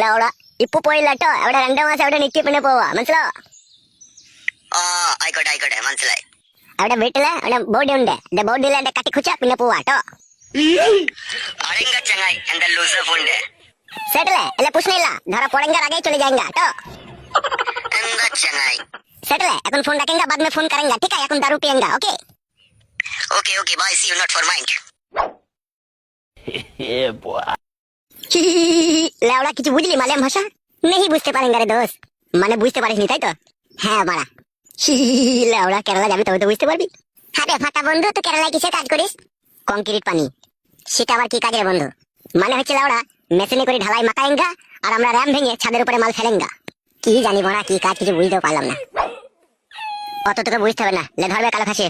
ലൗള ഇപ്പൊ പോയില്ലട്ടോ അവിടെ രണ്ടു മാസം അവിടെ നിക്കി പിന്നെ പോവാ മനസ്സിലാവോ ഓ ആയിക്കോട്ടെ ആയിക്കോട്ടെ മനസ്സിലായി അവിടെ വീട്ടില് അവിടെ ബോഡി ഉണ്ട് എന്റെ ബോഡിയിൽ എന്റെ കട്ടിക്കുച്ച പിന്നെ പോവാ കേട്ടോ ചങ്ങായി എന്റെ ലൂസഫ് ഉണ്ട് സെറ്റിലെ അല്ല പ്രശ്നമില്ല ധാരാ പൊടങ്കാർ ആകെ চলে যায়গা കേട്ടോ എന്താ ചങ്ങായി সেটেলে এখন ফোন রাখেঙ্গা বাদ মে ফোন করেঙ্গা ঠিক আছে এখন দারু পিয়েঙ্গা okay okay okay bye see you not for mind লেওড়া কিছু বুঝলি মালয়াম ভাষা? নেই বুঝতে পারেন রে দোস্ত। মানে বুঝতে তাই তো? হ্যাঁ বাড়া। লেওড়া কেরালা তবে তো বুঝতে পারবি। ফাটা বন্ধু কেরালায় কিসের কাজ করিস? কংক্রিট পানি। সেটা আবার কি কাজের বন্ধু? মানে হচ্ছে মেশিনে করে ঢালাই মাকায়েঙ্গা, আর আমরা র্যাম ভেঙে ছাদের উপরে মাল ফেলেঙ্গা। কি জানি বড়া কি কাজ, কিছু বুঝতেও পারলাম না। অত তোকে বুঝতে হবে না, লে ধরবে কালো খাসি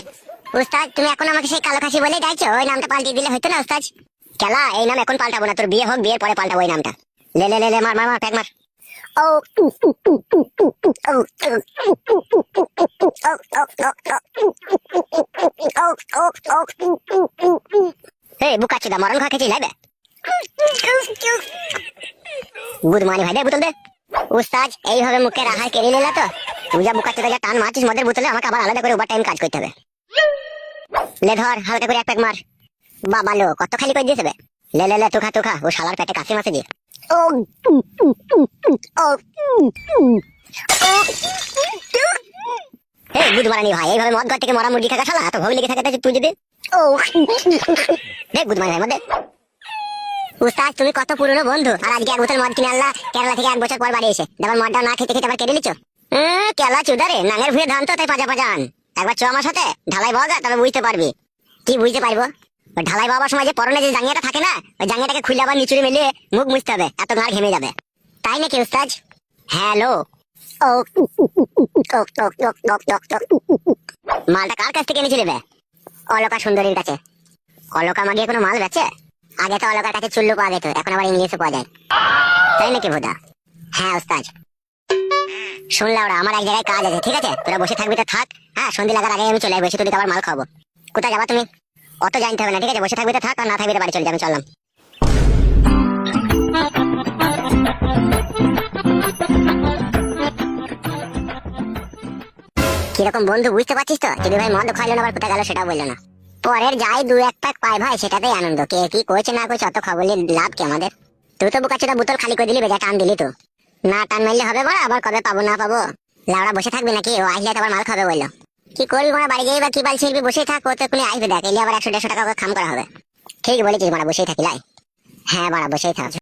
উস্তাদ, তুমি এখন আমাকে সেই কালো খাসি বলে ডাকছো ওই নামটা পাল্টিয়ে দিলে হতো না, উস্তাদ? খেলা এই নাম এখন পাল্টাবো না তোর বিয়ে হোক বিয়ের পরে পাল্টাবো ওই নামটা লে লে লে লে মার মার মার প্যাক মার ও ও হে বুকা চুদা মরণ খা লাইবে মানি ভাই দে বোতল দে উস্তাদ এইভাবে মুখের আহার কেড়ে নিলা তো তুই যা বুকা চুদা যা টান মারছিস মদের বোতলে আমাকে আবার আলাদা করে ওভার টাইম কাজ করতে হবে লে ধর হালকা করে এক প্যাক মার বাবা লো কত খালি করে দিয়েছে লে লে লে তুখা তুখা ও শালার পেটে কাশি মাসে দিয়ে। ও ও এই বুধ মারানি ভাই এইভাবে মদ ঘর থেকে মরা মুরগি খাকা শালা? এত ভাবে লেগে থাকে তাই যদি। ও দেখ বুধ মারানি মধ্যে উস্তাদ তুমি কত পুরনো বন্ধু। আর আজকে এক বোতল মদ কিনে আনলা কেরালা থেকে এক বছর পর বাড়ি এসে। এবার মদটা না খেতে খেতে আবার কেটে নিচ্ছ কেলা চুদারে নাঙের ভুয়ে ধান তো তাই পাজা পাজান একবার চ আমার সাথে ঢালাই বগা তবে বুঝতে পারবি। কি বুঝতে পারব? ঢালাই বাবার সময় যে পরনে যে জাঙ্গিয়াটা থাকে না, ওই জাঙ্গিয়াটাকে খুলে আবার নিচুড়ে মিলিয়ে মুখ মুছতে হবে, এত গাড় ঘেমে যাবে। তাই নাকি উস্তাজ? হ্যালো। মালটা কার কাছ থেকে এনেছিলে বে? অলকা সুন্দরীর কাছে। অলকা মাগিয়ে কোনো মাল বেচে? আগে তো অলকার কাছে চুল্লু পাওয়া যেত, এখন আবার ইংলিশে পাওয়া যায়। তাই নাকি ভোদা? হ্যাঁ উস্তাজ। শুনলা ওরা, আমার এক জায়গায় কাজ আছে, ঠিক আছে? তোরা বসে থাকবি তো থাক। হ্যাঁ সন্ধে লাগার আগে আমি চলে আসব, এসে তোদের আবার মাল খাব কোথায় যাবা তুমি? অত জানতে হবে না, ঠিক আছে? বসে থাকবি তো থাক, আর না থাকবি তো বাড়ি চলে যাবে চললাম। কীরকম বন্ধু, বুঝতে পারছিস তো? যদি ভাই মদ খাইলো না কোথায় গেল সেটা বলল না। পরের যাই দু এক প্যাক পায় ভাই, সেটাতেই আনন্দ। কে কি করছে, না করছে, অত খবর লাভ কি আমাদের? তুই তো বুকাচ্ছি বোতল খালি করে দিলি, বেজা টান দিলি তো। না টান মারলে হবে বড়, আবার কবে পাবো, না পাবো? লাউড়া বসে থাকবি নাকি? ও আসলে আবার মাল খাবে বলল। কি করবি মানে বাড়ি গিয়ে বা কি বাল ছিলবি বসেই থাক, ওতে কোনো আসবে দেখ। এলে আবার একশো দেড়শো টাকা করে খাম করা হবে। ঠিক বলেছিস মানে বসেই থাকি, লাই। হ্যাঁ বাড়া বসেই থাক।